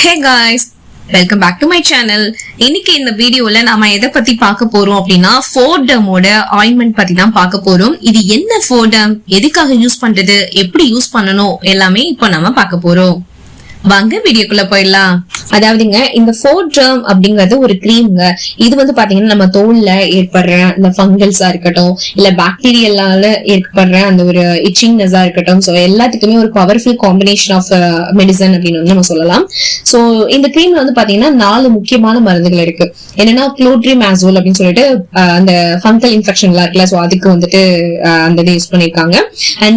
Hey guys welcome back to my channel இன்னைக்கு இந்த வீடியோல நாம எதை பத்தி பார்க்க போறோம் அப்படின்னா ஃபோர்டமோட ஆயின்மெண்ட் பத்தி தான் பார்க்க போறோம். இது என்ன ஃபோர்டம் எதுக்காக யூஸ் பண்றது? எப்படி யூஸ் பண்ணணும்? எல்லாமே இப்போ நம்ம பார்க்க போறோம். வாங்க வீடியோக்குள்ள போயிடலாம். அதாவதுங்க இந்த ஃபோர் ஃபோர்ட்ரம் அப்படிங்கறது ஒரு கிரீம்ங்க இது வந்து பாத்தீங்கன்னா நம்ம தோல்ல ஏற்படுற இந்த ஃபங்கல்ஸா இருக்கட்டும் இல்ல பாக்டீரியலால ஏற்படுற அந்த ஒரு இச்சிங்னஸா இருக்கட்டும். ஸோ எல்லாத்துக்குமே ஒரு பவர்ஃபுல் காம்பினேஷன் ஆஃப் மெடிசன் அப்படின்னு வந்து நம்ம சொல்லலாம். ஸோ இந்த கிரீம்ல வந்து பாத்தீங்கன்னா நாலு முக்கியமான மருந்துகள் இருக்கு. என்னன்னா குளோட்ரிமாசோல் அப்படின்னு சொல்லிட்டு அந்த ஃபங்கல் இன்ஃபெக்ஷன்லாம் இருக்குல்ல ஸோ அதுக்கு வந்துட்டு அந்த இது யூஸ் பண்ணிருக்காங்க.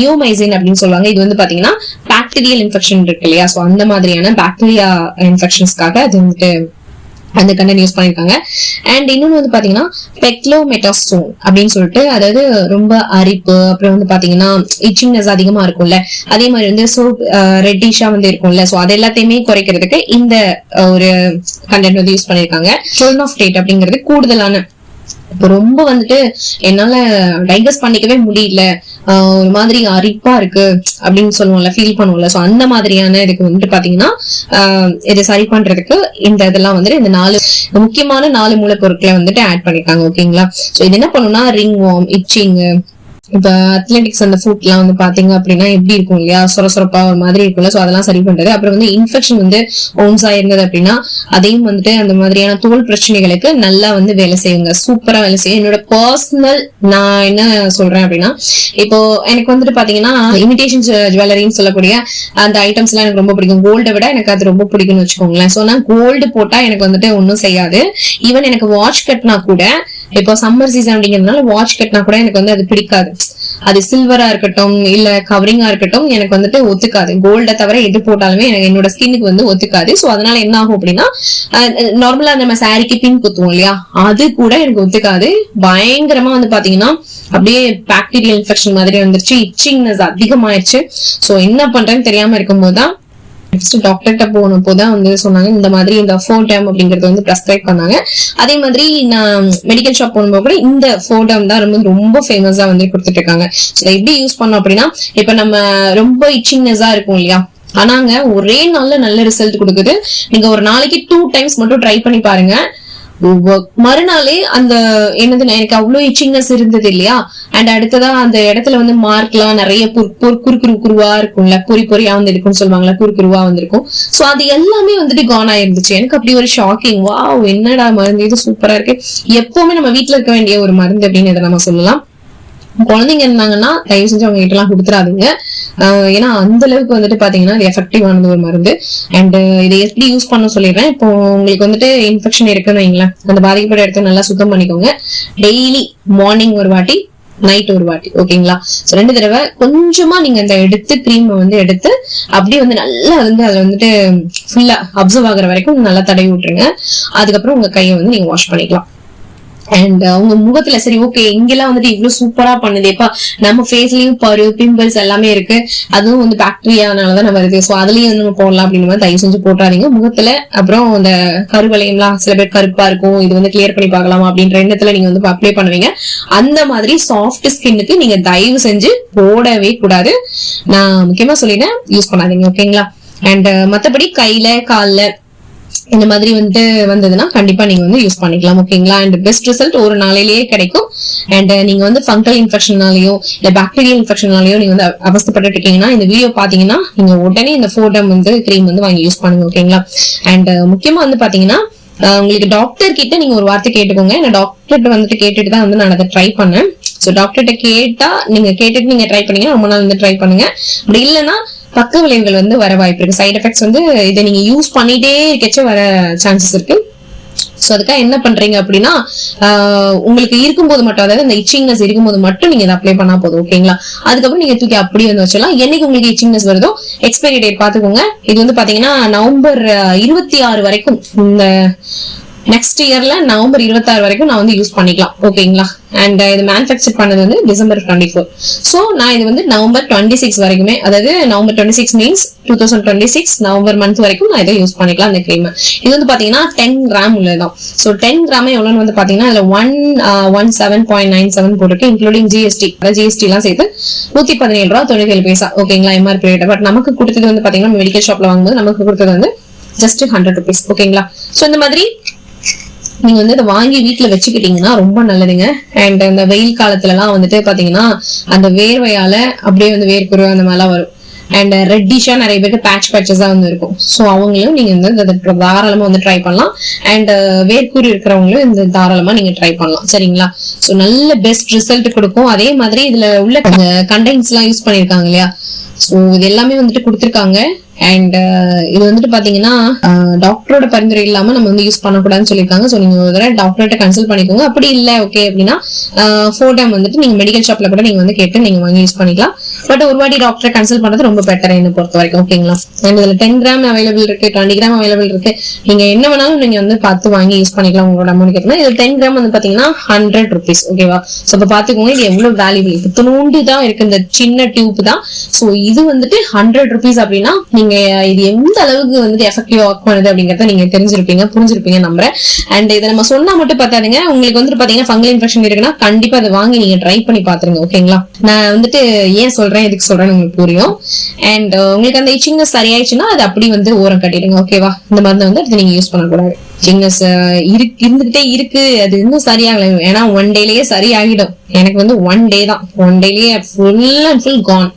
நியோமைசின் அப்படின்னு சொல்லுவாங்க. இது வந்து பாத்தீங்கன்னா பாக்டீரியல் இன்ஃபெக்ஷன் இருக்கு இல்லையா? ஸோ அந்த மாதிரியான பாக்டீரியா இன்ஃபெக்ஷன் இன்ஃபெக்ஷன்ஸ்க்காக அது வந்துட்டு அந்த கண்டன் யூஸ் பண்ணியிருக்காங்க அண்ட் இன்னொன்று வந்து பார்த்தீங்கன்னா பெக்லோமெட்டாஸ்டோன் அப்படின்னு சொல்லிட்டு அதாவது ரொம்ப அரிப்பு. அப்புறம் வந்து பாத்தீங்கன்னா இச்சிங்னஸ் அதிகமா இருக்கும்ல. அதே மாதிரி வந்து சோப் ரெட்டிஷா வந்து இருக்கும்ல. சோ அது எல்லாத்தையுமே குறைக்கிறதுக்கு இந்த ஒரு கண்டென்ட் வந்து யூஸ் பண்ணிருக்காங்க. டேட் அப்படிங்கிறது கூடுதலான ரொம்ப வந்துட்டு என்னால டைஜஸ்ட் பண்ணிக்கவே முடியல. ஆஹ் ஒரு மாதிரி அரிப்பா இருக்கு அப்படின்னு சொல்லுவோம்ல ஃபீல் பண்ணுவோம்ல. சோ அந்த மாதிரியான இதுக்கு வந்துட்டு பாத்தீங்கன்னா ஆஹ் சரி பண்றதுக்கு இந்த இதெல்லாம் வந்துட்டு இந்த நாலு முக்கியமான நாலு மூலப்பொருட்களை வந்துட்டு ஆட் பண்ணிருக்காங்க ஓகேங்களா ஸோ இது என்ன பண்ணும்னா ரிங் வார்ம் இச்சிங் இப்ப அத்லெட்டிக்ஸ் அந்த ஃபுட் எல்லாம் வந்து பாத்தீங்க அப்படின்னா எப்படி இருக்கும் இல்லையா? சொர சொரப்பா ஒரு மாதிரி இருக்கும்ல. சோ அதெல்லாம் சரி பண்றது. அப்புறம் வந்து இன்ஃபெக்ஷன் வந்து ஓம்ஸா இருந்தது அப்படின்னா அதையும் வந்துட்டு அந்த மாதிரியான தோல் பிரச்சனைகளுக்கு நல்லா வந்து வேலை செய்யுங்க. சூப்பரா வேலை செய்யும் என்னோட பர்சனல் நான் என்ன சொல்றேன் அப்படின்னா இப்போ எனக்கு வந்துட்டு பாத்தீங்கன்னா இமிடேஷன் ஜுவல்லரின்னு சொல்லக்கூடிய அந்த ஐட்டம்ஸ் எல்லாம் எனக்கு ரொம்ப பிடிக்கும். கோல்டை விட எனக்கு அது ரொம்ப பிடிக்கும்னு வச்சுக்கோங்களேன். சோ நான் கோல்டு போட்டா எனக்கு வந்துட்டு ஒன்றும் செய்யாது. ஈவன் எனக்கு வாட்ச் கட்டினா கூட இப்போ சம்மர் சீசன் அப்படிங்கிறதுனால வாட்ச் கட்டினா கூட எனக்கு வந்து அது பிடிக்காது. அது சில்வரா இருக்கட்டும் இல்ல கவரிங்கா இருக்கட்டும் எனக்கு வந்துட்டு ஒத்துக்காது. கோல்ட தவிர எது போட்டாலுமே எனக்கு என்னோட ஸ்கின்னுக்கு வந்து ஒத்துக்காது. சோ அதனால என்ன ஆகும் அப்படின்னா நார்மலா நம்ம சாரிக்கு பின் குத்துவோம் இல்லையா? அது கூட எனக்கு ஒத்துக்காது. பயங்கரமா வந்து பாத்தீங்கன்னா அப்படியே பாக்டீரியல் இன்ஃபெக்ஷன் மாதிரி வந்துருச்சு. இச்சிங்னஸ் அதிகமாயிருச்சு. சோ என்ன பண்றேன்னு தெரியாம இருக்கும்போது தான் நெக்ஸ்ட் டாக்டர்கிட்ட போனப்போ தான் வந்து சொன்னாங்க இந்த மாதிரி இந்த ஃபோர்டம் அப்படிங்கறது வந்து ப்ரெஸ்கிரைப் பண்ணாங்க. அதே மாதிரி நான் மெடிக்கல் ஷாப் போகும்போது கூட இந்த ஃபோர்டம் தான் ரொம்ப ரொம்ப ஃபேமஸா வந்து கொடுத்துட்டு இருக்காங்க. ஸோ எப்படி யூஸ் பண்ணோம் அப்படின்னா இப்ப நம்ம ரொம்ப இச்சிங்னஸா இருக்கும் இல்லையா? ஆனாங்க ஒரே நாள்ல நல்ல ரிசல்ட் கொடுக்குது. நீங்க ஒரு நாளைக்கு டூ டைம்ஸ் மட்டும் ட்ரை பண்ணி பாருங்க. மறுநாளே அந்த என்னது நான் எனக்கு அவ்வளவு இச்சிங்னஸ் இருந்தது இல்லையா? அண்ட் அடுத்ததா அந்த இடத்துல வந்து மார்க்லாம் நிறைய குறு குறு குருவா இருக்கும்ல? பொறி பொறியா வந்து இருக்கும்னு சொல்லுவாங்கல்ல? குறு குருவா வந்திருக்கும். சோ அது எல்லாமே வந்துட்டு கான் ஆயிருந்துச்சு. எனக்கு அப்படி ஒரு ஷாக்கிங் வா என்னடா மருந்து இது சூப்பரா இருக்கு. எப்பவுமே நம்ம வீட்டுல இருக்க வேண்டிய ஒரு மருந்து அப்படின்னு இதை நம்ம சொல்லலாம். குழந்தைங்க இருந்தாங்கன்னா தயவு செஞ்சு அவங்க கிட்ட எல்லாம் கொடுத்துறாதீங்க ஏன்னா அந்த அளவுக்கு வந்துட்டு பாத்தீங்கன்னா அது எஃபெக்டிவ் ஆனது ஒரு மருந்து. அண்ட் இதை எப்படி யூஸ் பண்ண சொல்லிடுறேன். இப்போ உங்களுக்கு வந்துட்டு இன்ஃபெக்ஷன் இருக்குன்னு வைங்களேன். அந்த பாதிக்கப்பட்ட இடத்த நல்லா சுத்தம் பண்ணிக்கோங்க. டெய்லி மார்னிங் ஒரு வாட்டி நைட் ஒரு வாட்டி. ஓகேங்களா? ரெண்டு தடவை கொஞ்சமா நீங்க இந்த எடுத்து கிரீம் வந்து எடுத்து அப்படியே வந்து நல்லா வந்து அதுல வந்துட்டு ஃபுல்லா அப்சர்வ் ஆகுற வரைக்கும் நல்லா தடவி விட்டுருங்க. அதுக்கப்புறம் உங்க கையை வந்து நீங்க வாஷ் பண்ணிக்கலாம். அண்ட் அவங்க uh, முகத்துல சரி ஓகே இங்கெல்லாம் வந்துட்டு இவ்வளவு சூப்பரா பண்ணுதேப்பா நம்ம ஃபேஸ்லயும் பரு பிம்பிள்ஸ் எல்லாமே இருக்கு. அதுவும் வந்து பாக்டீரியானாலதான் வருது சோ அதுலயும் நம்ம போடலாம் அப்படின்னு மாதிரி தயவு செஞ்சு போட்டாதீங்க முகத்துல அப்புறம் அந்த கருவளையம்லாம் சில பேர் கருப்பா இருக்கும். இது வந்து கிளியர் பண்ணி பார்க்கலாம் அப்படின்ற எண்ணத்துல நீங்க வந்து அப்ளை பண்ணுவீங்க. அந்த மாதிரி சாஃப்ட் ஸ்கின்னுக்கு நீங்க தயவு செஞ்சு போடவே கூடாது. நான் முக்கியமா சொல்லினேன் யூஸ் பண்ணாதீங்க ஓகேங்களா அண்ட் uh, மத்தபடி கையில காலில் இந்த மாதிரி வந்துட்டு வந்ததுன்னா கண்டிப்பா நீங்க வந்து யூஸ் பண்ணிக்கலாம் ஓகேங்களா அண்ட் பெஸ்ட் ரிசல்ட் ஒரு நாளையிலேயே கிடைக்கும். அண்ட் uh, நீங்க வந்து ஃபங்கல் இன்ஃபெக்ஷனாலயோ இல்ல பாக்டீரியல் இன்ஃபெக்ஷனாலயோ நீங்க வந்து அவஸ்தப்பட்டு இருக்கீங்கன்னா இந்த வீடியோ பாத்தீங்கன்னா நீங்க உடனே இந்த ஃபோர்டம் வந்து கிரீம் வந்து வாங்கி யூஸ் பண்ணுங்க ஓகேங்களா அண்ட் uh, முக்கியமா வந்து பாத்தீங்கன்னா uh, உங்களுக்கு டாக்டர் கிட்ட நீங்க ஒரு வார்த்தை கேட்டுக்கோங்க. நான் டாக்டர்கிட்ட வந்துட்டு கேட்டுட்டு தான் வந்து நான் அதை ட்ரை பண்ணேன். ஸோ டாக்டர்கிட்ட கேட்டா நீங்க கேட்டுட்டு நீங்க ட்ரை பண்ணீங்கன்னா ரொம்ப நாள் வந்து ட்ரை பண்ணுங்க. அப்படி இல்லைன்னா பக்க விளைவுகள் வந்து வர வாய்ப்பு இருக்கு. சைட் எஃபெக்ட்ஸ் வந்து இதை நீங்க யூஸ் பண்ணிட்டே இருக்கச்ச வர சான்சஸ் இருக்கு. ஸோ அதுக்காக என்ன பண்றீங்க அப்படின்னா உங்களுக்கு இருக்கும்போது மட்டும் அதாவது இந்த இச்சிங்னஸ் இருக்கும்போது மட்டும் நீங்க இதை அப்ளை பண்ணா போதும் ஓகேங்களா அதுக்கப்புறம் நீங்க தூக்கி அப்படியே வந்து வச்சிடலாம். என்னைக்கு உங்களுக்கு இச்சிங்னஸ் வருதோ எக்ஸ்பைரி டேட் பாத்துக்கோங்க இது வந்து பாத்தீங்கன்னா நவம்பர் இருபத்தி ஆறு வரைக்கும் இந்த நெக்ஸ்ட் இயர்ல நவம்பர் இருபத்தாறு வரைக்கும் நான் வந்து யூஸ் பண்ணிக்கலாம். ஓகேங்களா அண்ட் uh, இது மேனுஃபேக்சர் பண்ணது வந்து டிசம்பர் டுவெண்ட்டி ஃபோர் ஸோ நான் இது வந்து நவம்பர் டுவெண்ட்டி சிக்ஸ் வரைக்குமே அதாவது November twenty six means two thousand twenty six November month வரைக்கும் நான் இதை யூஸ் பண்ணிக்கலாம் அந்த க்ரீம் இது வந்து பாத்தீங்கன்னா டென் கிராம் உள்ளதுதான். ஸோ டென் கிராம் எவ்வளோன்னு வந்து பாத்தீங்கன்னா இதுல one one seven point nine seven போட்டிருக்கு இன்க்ளூடிங் ஜிஎஸ்டி அதாவது ஜிஎஸ்டி எல்லாம் சேர்த்து நூத்தி பதினேழு ரூபா தொண்ணூத்தி ஏழு பைசா ஓகேங்களா எம்ஆர்பி ரேட் பட் நமக்கு கொடுத்தது வந்து பாத்தீங்கன்னா மெடிக்கல் ஷாப்ல வாங்கும்போது நமக்கு கொடுத்தது வந்து ஜஸ்ட் ஹண்ட்ரட் ருபீஸ் ஓகேங்களா ஸோ இந்த மாதிரி நீங்க வந்து இதை வாங்கி வீட்டுல வச்சுக்கிட்டீங்கன்னா ரொம்ப நல்லதுங்க. அண்ட் இந்த வெயில் காலத்துல எல்லாம் வந்துட்டு பாத்தீங்கன்னா அந்த வேர்வையால அப்படியே வந்து வேர்க்குரு அந்த மாதிரிலாம் வரும். அண்ட் ரெட்டிஷா நிறைய பேருக்கு பேட்ச் பேட்சஸா வந்து இருக்கும். ஸோ அவங்களும் நீங்க வந்து இந்த தாராளமா வந்து ட்ரை பண்ணலாம். அண்ட் uh, வேர்க்குறி இருக்கிறவங்களும் இந்த தாராளமா நீங்க ட்ரை பண்ணலாம். சரிங்களா? ஸோ நல்ல பெஸ்ட் ரிசல்ட் கொடுக்கும். அதே மாதிரி இதுல உள்ள கண்டென்ட்ஸ் எல்லாம் யூஸ் பண்ணிருக்காங்க இல்லையா? ஸோ இது எல்லாமே வந்துட்டு கொடுத்துருக்காங்க. அண்ட் uh, இது வந்துட்டு பாத்தீங்கன்னா uh, டாக்டரோட பரிந்துரை இல்லாம நம்ம வந்து யூஸ் பண்ணக்கூடாதுன்னு சொல்லியிருக்காங்க. ஸோ நீங்க ஒரு தடவை டாக்டர்கிட்ட கன்சல்ட் பண்ணிக்கோங்க. அப்படி இல்லை ஓகே அப்படின்னா uh, ஃபோர் டைம் வந்துட்டு நீங்க மெடிக்கல் ஷாப்ல கூட நீங்க வந்து கேட்டு நீங்க வாங்கி யூஸ் பண்ணிக்கலாம். பட் ஒரு வாட்டி டாக்டரை கன்சல்ட் பண்றது ரொம்ப பெட்டர் என்ன பொறுத்த வரைக்கும். ஓகேங்களா அண்ட் இதுல டென் கிராம் அவைலபிள் இருக்கு டுவெண்ட்டி கிராம் அவைலபிள் இருக்கு. நீங்க என்ன வேணாலும் நீங்க வந்து பார்த்து வாங்கி யூஸ் பண்ணிக்கலாம் உங்களோட அமௌண்ட் கேட்டா இது டென் கிராம் வந்து பாத்தீங்கன்னா ஹண்ட்ரட் ருபீஸ் ஓகேவா சோ இப்ப பாத்துக்கோங்க இது எவ்வளவு வேல்யூபிள் இப்ப துணுண்டு தான் இருக்கு இந்த சின்ன டியூப் தான். சோ இது வந்துட்டு ஹண்ட்ரட் ருபீஸ் அப்படின்னா நீங்க இது எந்த அளவுக்கு வந்து எஃபெக்டிவ் ஒர்க் பண்ணுது அப்படிங்கறத நீங்க தெரிஞ்சிருப்பீங்க புரிஞ்சிருப்பீங்க நம்புறேன். அண்ட் இதை நம்ம சொன்னா மட்டும் பார்த்தாதுங்க உங்களுக்கு வந்துட்டு பாத்தீங்கன்னா ஃபங்கல் இன்ஃபெக்ஷன் இருக்குன்னா கண்டிப்பா அதை வாங்கி நீங்க ட்ரை பண்ணி பாத்துருங்க ஓகேங்களா நான் வந்துட்டு ஏன் சொல்றேன்? எதுக்கு சொல்றேன்னு உங்களுக்கு புரியும். அண்ட் uh, உங்களுக்கு அந்த இச்சிங்னஸ் சரியாயிடுச்சுன்னா அது அப்படி வந்து ஓரம் கட்டிடுங்க. ஓகேவா இந்த மருந்து வந்து அடுத்து நீங்க யூஸ் பண்ணக்கூடாது. இச்சிங்னஸ் uh, இருக்கு இருந்துகிட்டே இருக்கு. அது இன்னும் சரியாகல. ஏன்னா ஒன் டேலயே சரியாகிடும். எனக்கு வந்து ஒன் டே தான். ஒன் டேலயே ஃபுல் அண்ட் ஃபுல் கான்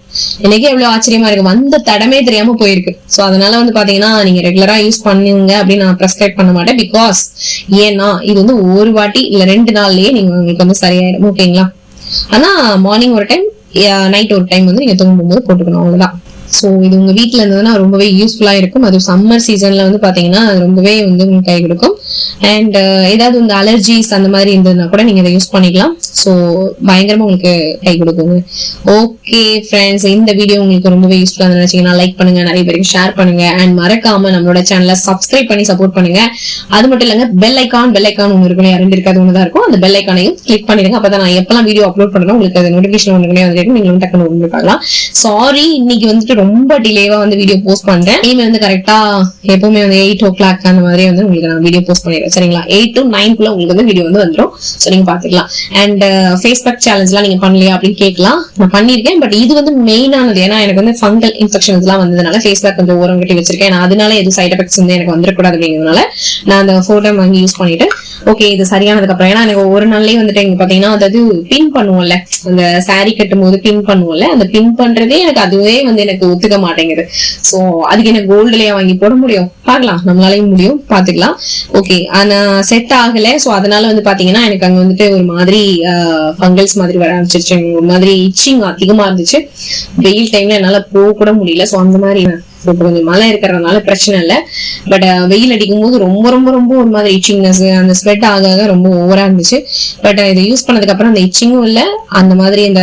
எனக்கே எவ்வளவு ஆச்சரியமா இருக்கு. வந்த தடமே தெரியாம போயிருக்கு. சோ அதனால வந்து பாத்தீங்கன்னா நீங்க ரெகுலரா யூஸ் பண்ணுங்க அப்படின்னு நான் ப்ரெஸ்கிரைப் பண்ண மாட்டேன். பிகாஸ் ஏன்னா இது வந்து ஒரு வாட்டி இல்ல ரெண்டு நாள்லயே நீங்க உங்களுக்கு வந்து சரியாயிடும். ஓகேங்களா ஆனா மார்னிங் ஒரு டைம் நைட் ஒரு டைம் வந்து நீங்க தூங்கும்போது போட்டுக்கணும் அவ்வளவுதான். ஸோ இது உங்க வீட்ல இருந்ததுன்னா ரொம்பவே யூஸ்ஃபுல்லா இருக்கும். அது சம்மர் சீசன்ல வந்து பாத்தீங்கன்னா ரொம்பவே வந்து உங்களுக்கு கை கொடுக்கும். அண்ட் uh, ஏதாவது இந்த அலர்ஜிஸ் அந்த மாதிரி இருந்ததுன்னா கூட நீங்க இதை யூஸ் பண்ணிக்கலாம். சோ பயங்கரமா உங்களுக்கு கை கொடுக்குங்க. ஓகே ஃப்ரெண்ட்ஸ் இந்த வீடியோ உங்களுக்கு ரொம்பவே யூஸ்ஃபுல்லா நினைச்சீங்கன்னா லைக் பண்ணுங்க நிறைய பேருக்கு ஷேர் பண்ணுங்க. அண்ட் மறக்காம நம்மளோட சேனலை சப்ஸ்கிரைப் பண்ணி சப்போர்ட் பண்ணுங்க. அது மட்டும் இல்லங்க பெல் ஐக்கான் பெல் ஐக்கான் ஒன்று இருக்கும் ரெண்டு இருக்காது ஒன்று தான் இருக்கும். அந்த பெல் ஐக்கானையும் கிளிக் பண்ணிடுங்க. அப்பதான் நான் எப்பெல்லாம் வீடியோ அப்லோட் பண்ணுறோம் உங்களுக்கு அது நோட்டிஃபிகேஷன் ஒன்று வந்து நீங்க வந்து டக்குனு உங்களுக்கு சாரி இன்னைக்கு வந்துட்டு ரொம்ப டிலேவா வந்து வீடியோ போஸ்ட் பண்றேன் இனிமே வந்து கரெக்டா எப்பவுமே வந்து எயிட் ஓ கிளாக் அந்த மாதிரி வந்து உங்களுக்கு நான் வீடியோ போஸ்ட் பண்ணிடுறேன் சரிங்களா? எயிட் டு நைன் குள்ள உங்களுக்கு வந்து வீடியோ வந்து வந்துடும் ஸோ நீங்க பாத்துக்கலாம் அண்ட் ஃபேஸ்புக் uh, சேலஞ்ச்லாம் நீங்க பண்ணலையா அப்படின்னு கேட்கலாம். நான் பண்ணிருக்கேன் பட் இது வந்து மெயினானது ஏன்னா எனக்கு வந்து ஃபங்கல் இன்ஃபெக்ஷன்ஸ் எல்லாம் வந்ததுனால ஃபேஸ்பேக் கொஞ்சம் ஓரம் கட்டி வச்சிருக்கேன். அதனால எதுவும் சைட் எஃபெக்ட்ஸ் வந்து எனக்கு வந்துடக்கூடாது அப்படிங்கிறதுனால நான் அந்த ஃபோட்டோ வாங்கி யூஸ் பண்ணிட்டு ஓகே இது சரியானதுக்கு அப்புறம் ஏன்னா எனக்கு ஒரு நாள்லயே வந்துட்டு எங்க பாத்தீங்கன்னா அதாவது பின் பண்ணுவோம்ல. அந்த சாரி கட்டும் போது பின் பண்ணுவோம்ல. அந்த பின் பண்றதே எனக்கு அதுவே வந்து எனக்கு ஒத்துக்க மாட்டேங்குது. சோ அதுக்கு எனக்கு கோல்டுலயே வாங்கி போட முடியும்? பாக்கலாம் நம்மளாலையும் முடியும். பாத்துக்கலாம் ஓகே ஆனா செட் ஆகல. சோ அதனால வந்து பாத்தீங்கன்னா எனக்கு அங்க வந்துட்டு ஒரு மாதிரி ஃபங்கல்ஸ் மாதிரி வர ஆரம்பிச்சிருச்சு. ஒரு மாதிரி இச்சிங் அதிகமா இருந்துச்சு. வெயில் டைம்ல என்னால போக கூட முடியல. சோ அந்த மாதிரி இப்போ கொஞ்சம் மழை இருக்கிறதுனால பிரச்சனை இல்லை. பட் uh, வெயில் அடிக்கும் போது ரொம்ப ரொம்ப ரொம்ப ஒரு மாதிரி இச்சிங்னஸ் அந்த ஸ்வெட் ஆக ஆக ரொம்ப ஓவரா இருந்துச்சு. பட் uh, இதை யூஸ் பண்ணதுக்கு அப்புறம் அந்த இச்சிங்கும் இல்லை அந்த மாதிரி அந்த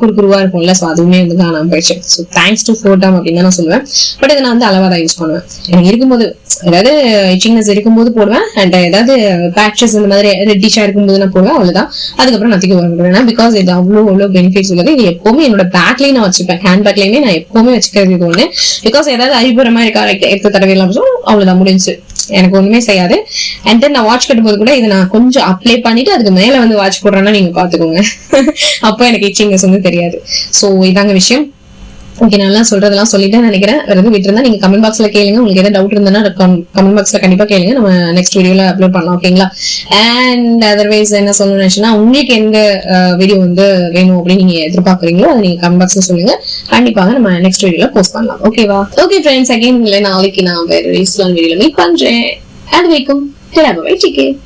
குறுக்குருவா இருக்கும்ல ஸோ அதுவுமே வந்து நான் போயிடுச்சு ஸோ தேங்க்ஸ் டு ஃபோட்டாம் அப்படின்னு தான் நான் சொல்லுவேன். பட் இதை நான் வந்து அளவாக தான் யூஸ் பண்ணுவேன். எனக்கு இருக்கும்போது ஏதாவது இச்சிங்னஸ் இருக்கும்போது போடுவேன் அண்ட் ஏதாவது பேட்சஸ் இந்த மாதிரி ரெட்டிஷா இருக்கும்போது நான் போடுவேன் அவ்வளவுதான். அதுக்கப்புறம் நான் தூக்கி வருவேன் பிகாஸ் இது அவ்வளோ அவ்வளோ பெனிஃபிட்ஸ் உள்ளது. இது எப்பவுமே என்னோட பேக்லயே நான் வச்சுப்பேன். ஹேண்ட் பேக்லயுமே நான் எப்பவுமே வச்சுக்கிறது இது ஒண்ணு. பிகாஸ் ஏதாவது அறிவுரமா இருக்கா like எடுத்து தடவை இல்லாம அவ்வளவுதான் முடிஞ்சு எனக்கு ஒண்ணுமே செய்யாது. அண்ட் தென் நான் வாட்ச் கட்டும்போது கூட இதை நான் கொஞ்சம் அப்ளை பண்ணிட்டு அதுக்கு மேல வந்து வாட்ச் போடுறேன்னா நீங்க பாத்துக்கோங்க. அப்போ எனக்கு இச்சிங்னஸ் வந்து தெரியாது. சோ இதாங்க விஷயம். ஓகே நல்லா சொல்றதெல்லாம் சொல்லிட்டேன் நினைக்கிறேன். வேற எதுவும் விட்டுருந்தா நீங்க கமெண்ட் பாக்ஸ்ல கேளுங்க. உங்களுக்கு ஏதாவது டவுட் இருந்ததுன்னா கமெண்ட் பாக்ஸ்ல கண்டிப்பா கேளுங்க. நம்ம நெக்ஸ்ட் வீடியோல அப்லோட் பண்ணலாம் ஓகேங்களா அண்ட் அதர்வைஸ் என்ன சொல்லணும்னு நினைச்சுன்னா உங்களுக்கு எந்த வீடியோ வந்து வேணும் அப்படின்னு நீங்க எதிர்பார்க்குறீங்களோ அதை நீங்க கமெண்ட் பாக்ஸ்ல சொல்லுங்க. கண்டிப்பாக நம்ம நெக்ஸ்ட் வீடியோல போஸ்ட் பண்ணலாம் ஓகேவா ஓகே ஃப்ரெண்ட்ஸ் அகைன் இல்லை நாளைக்கு நான் வேற ரீஸ்லான் வீடியோல மீட் பண்றேன். அது வரைக்கும் டேக்